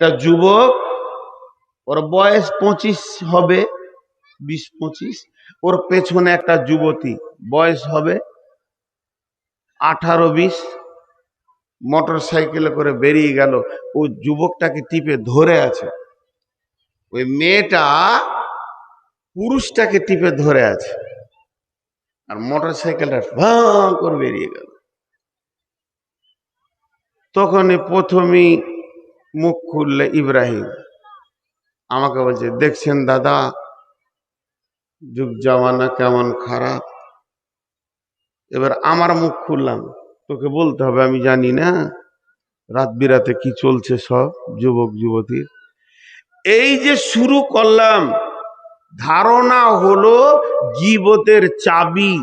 একটা যুবক, ওর বয়স পঁচিশ হবে, বিশ পঁচিশ, ওর পেছনে একটা যুবতী, বয়স হবে আঠারো বিশ, মোটর সাইকেলে করে বেরিয়ে গেল ও যুবকটাকে টিপে ধরে আছে। ওই মেয়েটা পুরুষটাকে টিপে ধরে আছে। আর মোটর সাইকেলটা ভাঁ করে বেরিয়ে গেল। তখনই প্রথমেই মুখ খুললে ইব্রাহিম। আমাকে বলছে, দেখছেন দাদা? যুগ জামানা কেমন খারাপ। এবার আমার মুখ খুললাম। তোকে বলতে হবে, আমি জানি না রাত বিরাতে কি চলছে সব যুবক, যুবতীর। এই যে শুরু করলাম, ধারণা হলো গিবতের চাবি,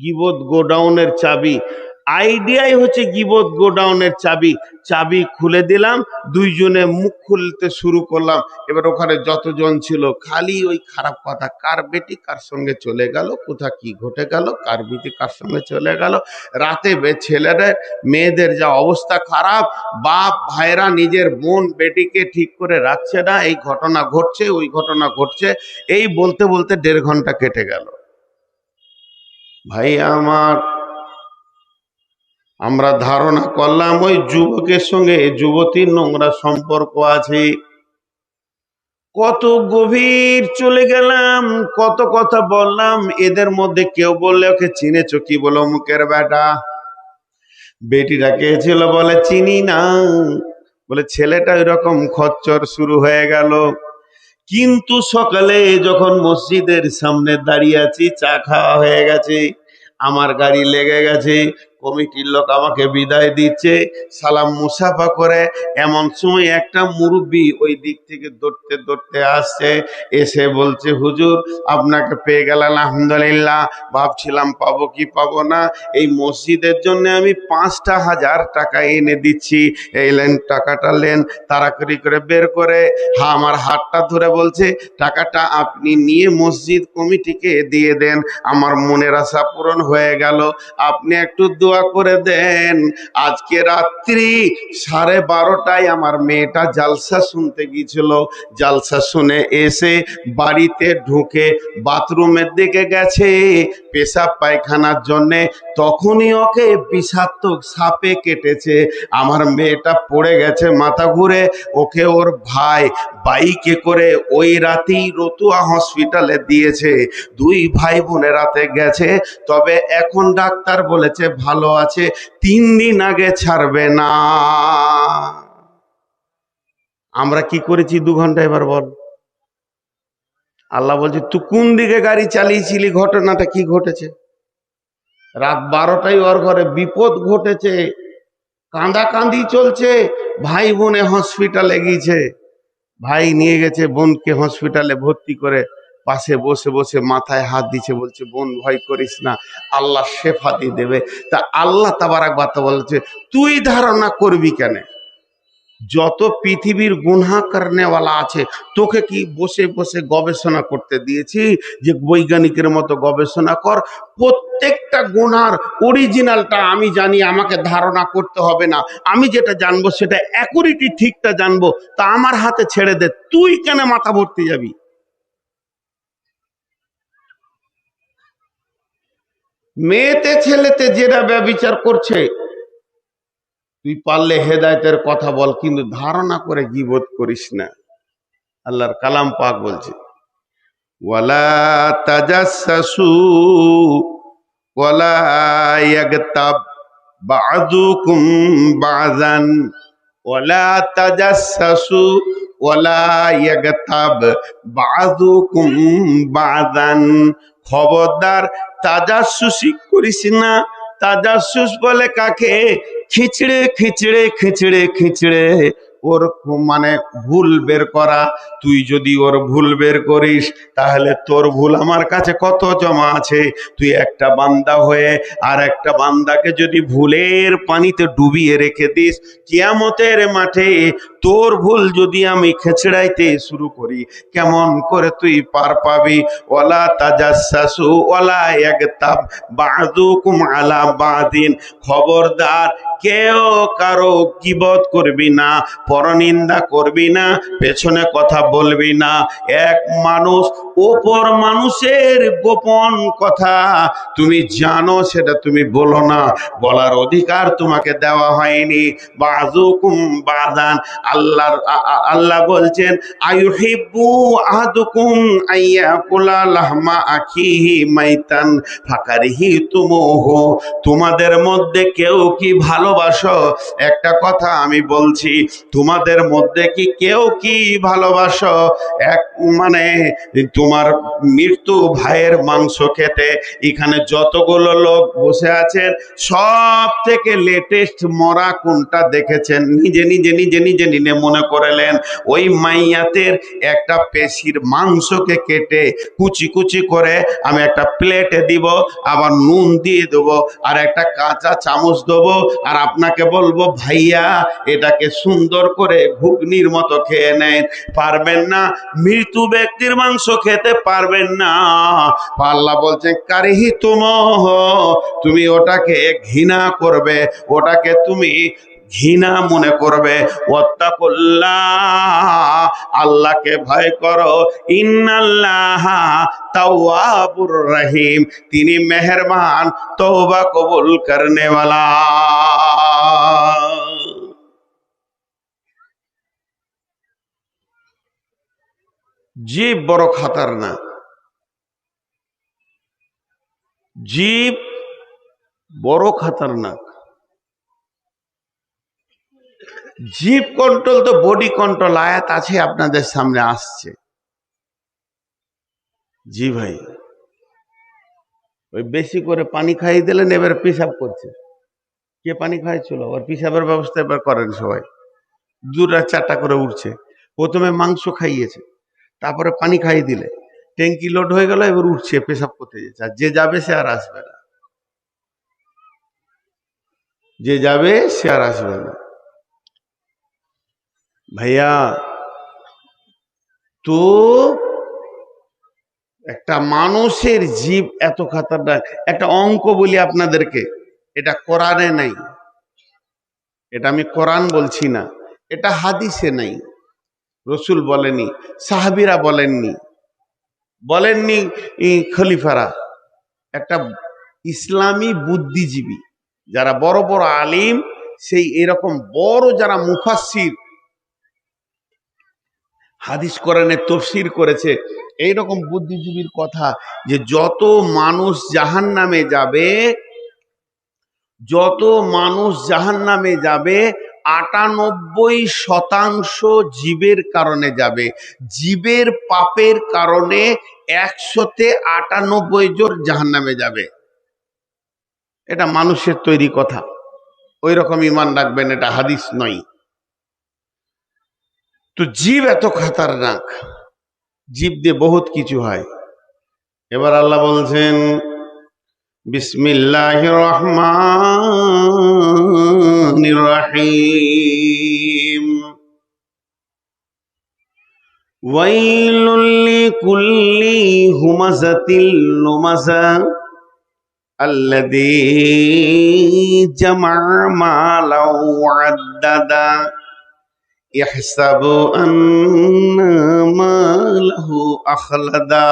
গিবত গোডাউনের চাবি। আইডিয়াই হচ্ছে গিবত গোডাউনের চাবি। চাবি খুলে দিলাম, দুইজনে মুখ খুলতে শুরু করলাম। এবার ওখানে যতজন ছিল, খালি ওই খারাপ কথা, কার বেটি কার সঙ্গে চলে গেল, কোথা কি ঘটে গেল, কার বেটি কার সঙ্গে চলে গেল। রাতে ছেলেদের, মেয়েদের যা অবস্থা খারাপ, বাপ, ভাইরা, নিজের বোন, বেটিকে ঠিক করে রাখছে না, এই ঘটনা ঘটছে, ওই ঘটনা ঘটছে, এই বলতে বলতে দেড় ঘণ্টা কেটে গেল। ভাই, আমার আমরা ধারণা করলাম ওই যুবকের সঙ্গে যুবতীর নোংরা সম্পর্ক আছে। কত গভীর চলে গেলাম, কত কথা বললাম, এদের মধ্যে কেউ বললে ওকে চিনেছ কি বলো মুখের বেটা বেটিটা কে ছিল বলে, চিনি না। বলে, ছেলেটা এরকম খচ্চর শুরু হয়ে গেল। কিন্তু সকালে যখন মসজিদের সামনে দাঁড়িয়ে আছি, চা খাওয়া হয়ে গেছে, আমার গাড়ি লেগে গেছে কমিটির লোক আমাকে বিদায় দিচ্ছে, সালাম মুসাফা করে। এমন সময় একটা মুরব্বী ওই দিক থেকে দৌড়তে দৌড়তে আসছে, এসে বলছে, হুজুর, আপনাকে পেয়ে গেলাম, আলহামদুলিল্লাহ। ভাবছিলাম পাবো কি পাবো না। এই মসজিদের জন্য আমি পাঁচটা হাজার টাকা এনে দিচ্ছি। এই লেন টাকাটা লেন তাড়াতাড়ি করে বের করে। হা, আমার হাতটা ধরে বলছে, টাকাটা আপনি নিয়ে মসজিদ কমিটিকে দিয়ে দেন। আমার মনের আশা পূরণ হয়ে গেল। আপনি একটু দোয়া করে দেন। আজকে রাত্রি সাড়ে বারোটায় আমার মেয়েটা জালসা শুনতে গিয়েছিল। জালসা শুনে এসে বাড়িতে ঢুকে বাথরুমের দিকে গেছে পেশাব পায়খানার জন্যে। তখনই ওকে বিষাক্তক সাপে কেটেছে। আমার মেয়েটা পড়ে গেছে মাথা ঘুরে। ওকে ওর ভাই বাইকে করে ওই রাতেই রতুয়া হসপিটালে দিয়েছে। দুই ভাই বোনের রাতে গেছে। তবে এখন ডাক্তার বলেছে ভালো আছে, তিন দিন আগে ছাড়বে না। আমরা কি করেছি দু ঘণ্টা এবার বল। আল্লাহ বলছে, তুই কোন দিকে গাড়ি চালিয়েছিলি? ঘটনাটা কি ঘটেছে? রাত বারোটায় ওর ঘরে বিপদ ঘটেছে। কাঁদা কাঁদি চলছে। ভাই বোনে হসপিটালে গিয়েছে। ভাই নিয়ে গেছে বোনকে হসপিটালে ভর্তি করে। পাশে বসে বসে মাথায় হাত দিছে, বলছে, বোন, ভয় করিস না, আল্লাহ শেফা দিয়ে দেবে। তা আল্লাহ তাবার তাবারাক বাতা বলছে, তুই ধারণা করবি কেন? যত পৃথিবীর গুনহা কারণেওয়ালা আছে, তোকে কি বসে বসে গবেষণা করতে দিয়েছি? যে বৈজ্ঞানিকের মতো গবেষণা কর, প্রত্যেকটা গুনার অরিজিনালটা আমি জানি, আমাকে ধারণা করতে হবে না। আমি যেটা জানব, সেটা অ্যাকুরিটি ঠিকটা জানব, তা আমার হাতে ছেড়ে দে, তুই কেন মাথা ভর্তি যাবি? মেয়েতে ছেলেতে যেটা ব্যবচার করছে, তুই পারলে হেদায়তের কথা বল, কিন্তু ধারণা করে গিবোধ করিস না। আল্লাহর কালাম পাক বলছে খবরদার তাজাসসুসি করিস না। তাজাসুস বলে কাকে? খিচড়ে খিচড়ে খিচড়ে খিচড়ে। ওর মানে ভুল বের করা। তুই যদি ওর ভুল বের করিস, তাহলে তোর ভুল আমার কাছে কত জমা আছে? তুই একটা বান্দা হয়ে আর একটা বান্দাকে যদি ভুলের পানিতে ডুবিয়ে রেখে দিস, কিয়ামতের মাঠে তোর ভুল যদি আমি খেচড়াইতে শুরু করি, কেমন করে তুই পার পাবি? ওলা তাজাসু ওলা একতাব বাদুকুম আলা বাদিন। খবরদার কেউ কারও কিবত করবি না। পরনিন্দা করবি না, পেছনে কথা বলবি না। এক মানুষ, ওপর মানুষের গোপন কথা তুমি জানো, সেটা তুমি বলো না। বলার অধিকার তোমাকে দেওয়া হয়নি। বাজুকুম বাদান আল্লাহর, আ- আ- আল্লাহ বলছেন আয়ুহিব্বু আহাদুকুম আইয়াকুলা লাহমা আখিহি মাইতান ফাকারিহি তুমুহু তোমাদের মধ্যে কেউ কি ভালোবাসো? একটা কথা আমি বলছি তোমাদের মধ্যে কি কেউ কি ভালোবাসো? এক মানে তোমার মৃত্যু ভাইয়ের মাংস খেতে এখানে যতগুলো লোক বসে আছেন সব থেকে লেটেস্ট মরা কোনটা দেখেছেন? নিজে নিজে নিজে নিজে নিজে মনে করলেন ওই মাইয়াতের একটা পেশির মাংসকে কেটে কুচি কুচি করে আমি একটা প্লেটে দিব, আবার নুন দিয়ে দেবো, আর একটা কাঁচা চামচ দেবো, আর আপনাকে বলব, ভাইয়া, এটাকে সুন্দর করে ঘুগনির মতো খেয়ে নেন পারবেন না, মৃত্যু ব্যক্তির মাংস খেতে পারবেন না। আল্লাহ বলছেন কারিহি তুম তুমি ওটাকে ঘৃণা করবে, ওটাকে তুমি ঘৃণা মনে করবে। আল্লাহকে ভয় করো। তাওয়াবুর রহিম, তিনি মেহেরবান, তওবা কবুল করনে জীব বড় খাতারনাক জীব বড় খাতারনাক জীব কন্ট্রোল তো বডি কন্ট্রোল আয়াত আছে, আপনাদের সামনে আসছে। জি ভাই। ওই বেশি করে পানি খাইয়ে দিলেন, এবার পেশাব করছে। কে পানি খাইছিল? ওর পেশাবের ব্যবস্থা এবার করেন সবাই। দুটা চারটা করে উঠছে। প্রথমে মাংস খাইয়েছে। তারপরে পানি খাইয়ে দিলে। ট্যাঙ্কি লোড হয়ে গেল, এবার উঠছে, পেশাব করতে যাচ্ছে। আর যে যাবে সে আর আসবে না। যে যাবে সে আর আসবে না। ভাইয়া, তো একটা মানুষের জীব এত খাতারনাক। একটা অঙ্ক বলি আপনাদেরকে, এটা কোরআনে নাই। এটা আমি কোরআন বলছি না, এটা হাদিসে নাই। রসুল বলেনি সাহাবিরা বলেননি বলেননি খলিফারা। একটা ইসলামী বুদ্ধিজীবী, যারা বড় বড় আলিম, সেই এরকম বড় যারা মুফাসির হাদিস কোরআনে তফসির করেছে, এইরকম বুদ্ধিজীবীর কথা যে যত মানুষ জাহান নামে যাবে, যত মানুষ জাহান নামে যাবে আটানব্বই শতাংশ জীবের কারণে যাবে। জীবের পাপের কারণে একশোতে আটানব্বই জোর জাহান নামে যাবে। এটা মানুষের তৈরি কথা। ওই রকম ইমান রাখবেন, এটা হাদিস নয়। তো জীব এত খাতারনাক। জীব দিয়ে বহুত কিছু হয়। এবার আল্লাহ বলছেন বিসমিল্লাহ রহমান রহিম ويل لكل همزة لمزة الذي جمع مالا وعددا يحسب أن ماله أخلدا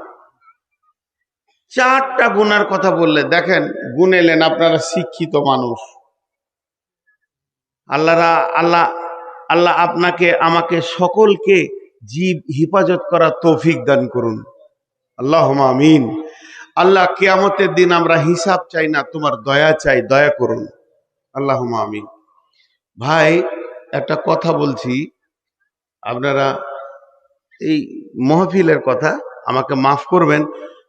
চারটা গুনার কথা বললে, দেখেন গুনেলেন আপনারা শিক্ষিত মানুষ। আল্লাহরা, আল্লাহ আল্লাহ আপনাকে, আমাকে সকলকে জীব হেফাজত করার তৌফিক দান করুন। আল্লাহ আমিন। আল্লাহ কেয়ামতের দিন আমরা হিসাব চাই না, তোমার দয়া চাই, দয়া করুন। আল্লাহ আমিন। ভাই, একটা কথা বলছি, আপনারা এই মহফিলের কথা আমাকে মাফ করবেন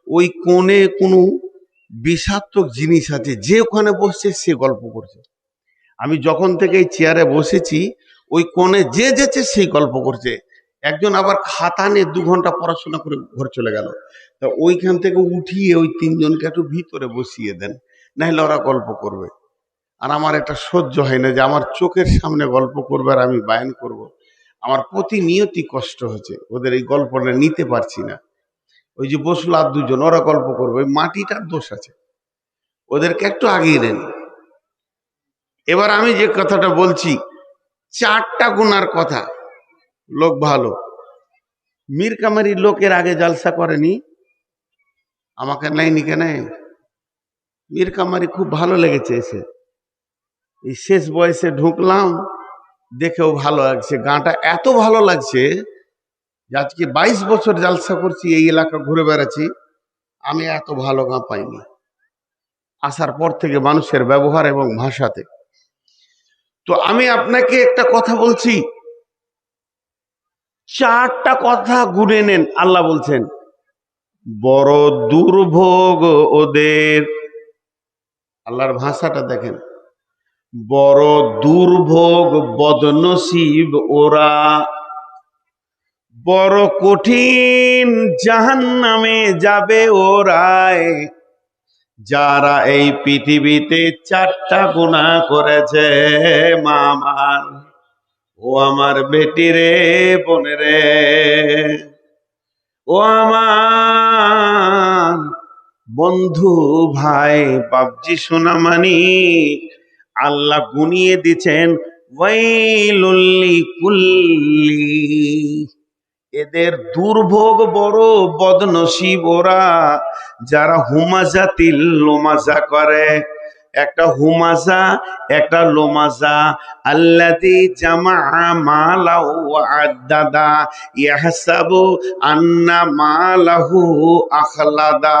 ওই কোণে কোনো বিষাত্মক জিনিস আছে, যে ওখানে বসছে সে গল্প করছে। আমি যখন থেকে এই চেয়ারে বসেছি, ওই কোণে যে যেছে সেই গল্প করছে। একজন আবার খাতা নিয়ে দু ঘণ্টা পড়াশোনা করে ঘর চলে গেল। তা ওইখান থেকে উঠিয়ে ওই তিনজনকে একটু ভিতরে বসিয়ে দেন, নাহলে ওরা গল্প করবে। আর আমার এটা সহ্য হয় না যে আমার চোখের সামনে গল্প করবে আর আমি বায়ান করব। আমার প্রতিনিয়তি কষ্ট হচ্ছে, ওদের এই গল্পটা নিতে পারছি না। ওই যে বসল আর দুজন, ওরা গল্প করবে, ওই মাটিটার দোষ আছে। ওদেরকে একটু আগিয়ে নেন এবার আমি যে কথাটা বলছি, চারটা গুনার কথা। লোক ভালো। মীর কামারি লোকের আগে জালসা করেনি। আমাকে নেয়নি কেন? মীর কামারি খুব ভালো লেগেছে এসে। এই শেষ বয়সে ঢুকলাম, দেখেও ভালো লাগছে। গানটা এত ভালো লাগছে আজকে বাইশ বছর জালসা করছি, এই এলাকা ঘুরে বেড়াচ্ছি, আমি এত ভালো গান পাইনি। আসার পর থেকে মানুষের ব্যবহার এবং ভাষাতে। তো আমি আপনাকে একটা কথা বলছি। চারটা কথা গুনে নেন, আল্লাহ বলছেন, বড় দুর্ভোগ ওদের। আল্লাহর ভাষাটা দেখেন, বড় দুর্ভোগ বদনসিব ওরা। বড় কঠিন জাহান নামে যাবে ওরায় যারা এই পৃথিবীতে চারটা গুণা করেছে মামার ও আমার বেটি রে, বোনে রে, ও আমার বন্ধু ভাই বাবজি সোনামানি, আল্লাহ গুনিয়ে দিচ্ছেন ওয়াইলুল্লি কুল্লি এদের দুর্ভোগ বড় বদনসিব ওরা যারা হুমাজা তিল লোমাজা করে। একটা হুমাজা, একটা লোমাজা। আল্লাদি জামা মালাউ আদাদা ইয়াহসাবু আন্না মালাহু আখলাদা।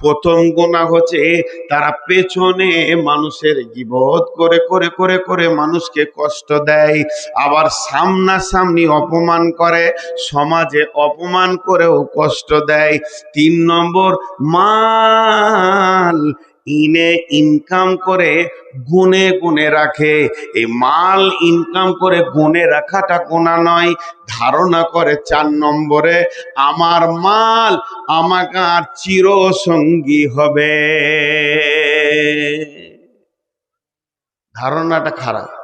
প্রথম গোনা হচ্ছে তারা পেছনে মানুষের গিবত করে করে করে করে মানুষকে কষ্ট দেয়। আবার সামনাসামনি অপমান করে, সমাজে অপমান করেও কষ্ট দেয়। তিন নম্বর, মাল ইনে ইনকাম করে গুনে গুনে রাখে। এই মাল ইনকাম করে গুনে রাখাটা গোনা নয়, ধারণা করে চার নম্বরে, আমার মাল আমাকে আর চিরসঙ্গী হবে। ধারণাটা খারাপ।